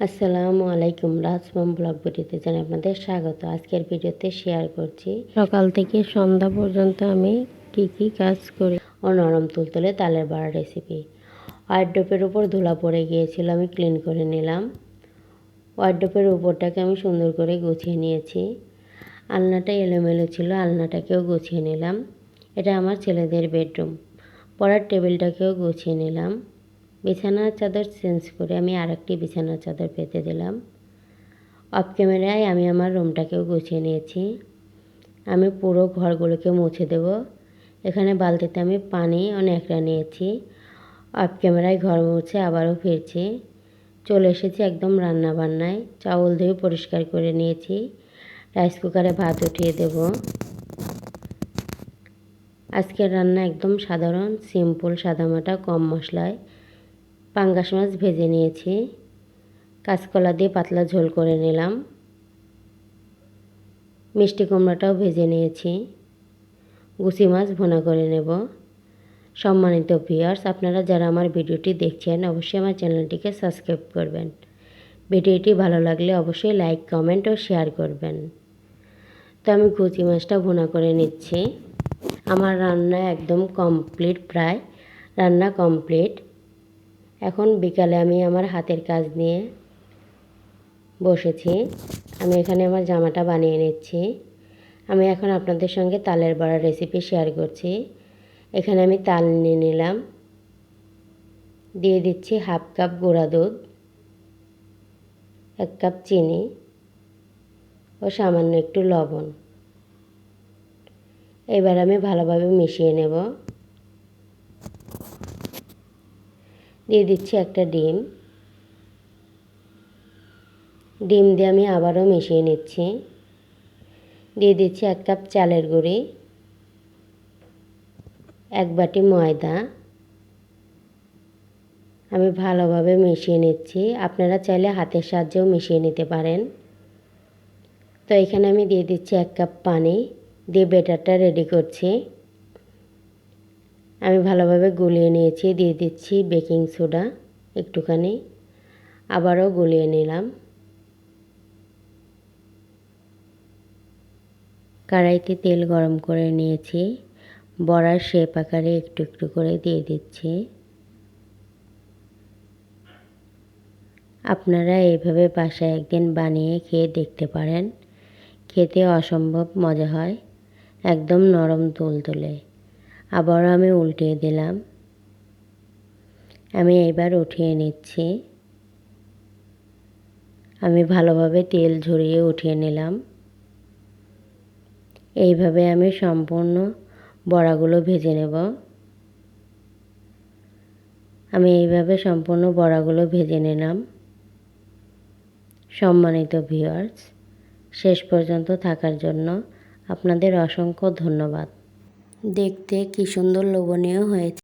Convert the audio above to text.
আসসালামু আলাইকুম রাজমাম ব্লগ ভিডিওতে জানাই আপনাদের স্বাগত। আজকের ভিডিওতে শেয়ার করছি, সকাল থেকে সন্ধ্যা পর্যন্ত আমি কি কি কাজ করি। ও নরম তুলতুলে তালের বড়া রেসিপি ওয়ার্ডোপের উপর ধুলা পড়ে গিয়েছিল, আমি ক্লিন করে নিলাম। ওয়ার্ডোপের উপরটাকে আমি সুন্দর করে গুছিয়ে নিয়েছি। আলনাটা এলোমেলো ছিল, আলনাটাকেও গুছিয়ে নিলাম। এটা আমার ছেলেদের বেডরুম পড়ার টেবিলটাকেও গুছিয়ে নিলাম। বিছানার চাদর চেঞ্জ করে আমি আরেকটি বিছানার চাদর পেতে দিলাম। অফ ক্যামেরায় আমি আমার রুমটাকেও গুছিয়ে নিয়েছি। আমি পুরো ঘরগুলোকে মুছে দেব। এখানে বালতিতে আমি পানি ন্যাকড়া নিয়েছি। অফ ক্যামেরায় ঘর মুছে আবারও ফিরছি। চলে এসেছি একদম রান্না বান্নায় চাউল ধুয়ে পরিষ্কার করে নিয়েছি। রাইস কুকারে ভাত উঠিয়ে দেব। আজকের রান্না একদম সাধারণ, সিম্পল সাদামাটা কম মশলায়। পাঙ্গাস মাছ ভেজে নিয়েছি। কাঁচকলা দিয়ে পাতলা ঝোল করে নিলাম। মিষ্টি কুমড়াটাও ভেজে নিয়েছি। গুছি মাছ ভোনা করে নেব। সম্মানিত ভিউয়ার্স আপনারা যারা আমার ভিডিওটি দেখছেন, অবশ্যই আমার চ্যানেলটিকে সাবস্ক্রাইব করবেন। ভিডিওটি ভালো লাগলে অবশ্যই লাইক কমেন্ট ও শেয়ার করবেন। তো আমি গুচি মাছটা ভুনা করে নিচ্ছি। আমার রান্না একদম কমপ্লিট প্রায় রান্না কমপ্লিট এখন বিকালে আমি আমার হাতের কাজ নিয়ে বসেছি। আমি এখানে আমার জামাটা বানিয়ে নিচ্ছি। আমি এখন আপনাদের সঙ্গে তালের বড়া রেসিপি শেয়ার করছি। এখানে আমি তাল নিয়ে নিলাম। দিয়ে দিচ্ছি হাফ কাপ গুঁড়া দুধ, এক কাপ চিনি ও সামান্য একটু লবণ। এবার আমি ভালোভাবে মিশিয়ে নেব। দিয়ে দিচ্ছি একটা ডিম। ডিম দিয়ে আমি আবারও মিশিয়ে নিচ্ছি। দিয়ে দিচ্ছি এক কাপ চালের গুঁড়ি। এক বাটি ময়দা। আমি ভালোভাবে মিশিয়ে নিচ্ছি। আপনারা চাইলে হাতের সাহায্যেও মিশিয়ে নিতে পারেন। তো এখানে আমি দিয়ে দিচ্ছি এক কাপ পানি। দিয়ে বেটারটা রেডি করছি। আমি ভালোভাবে গুলিয়ে নিয়েছি, দিয়ে দিচ্ছি বেকিং সোডা একটুখানি। আবারও গুলিয়ে নিলাম। কড়াইতে তেল গরম করে নিয়েছি। বড়ার শেপ আকারে একটু একটু করে দিয়ে দিচ্ছি। আপনারা এইভাবে বাসায় একদিন বানিয়ে খেয়ে দেখতে পারেন। খেতে অসম্ভব মজা হয়। একদম নরম তুলতুলে। আবারও আমি উল্টিয়ে দিলাম। আমি এবার উঠিয়ে নিচ্ছি। আমি ভালোভাবে তেল ঝরিয়ে উঠিয়ে নিলাম। এইভাবে আমি সম্পূর্ণ বড়াগুলো ভেজে নেব। আমি এইভাবে সম্পূর্ণ বড়াগুলো ভেজে নিলাম। সম্মানিত ভিউয়ার্স, শেষ পর্যন্ত থাকার জন্য আপনাদের অসংখ্য ধন্যবাদ। দেখতে কি সুন্দর লোভনীয় হয়েছে।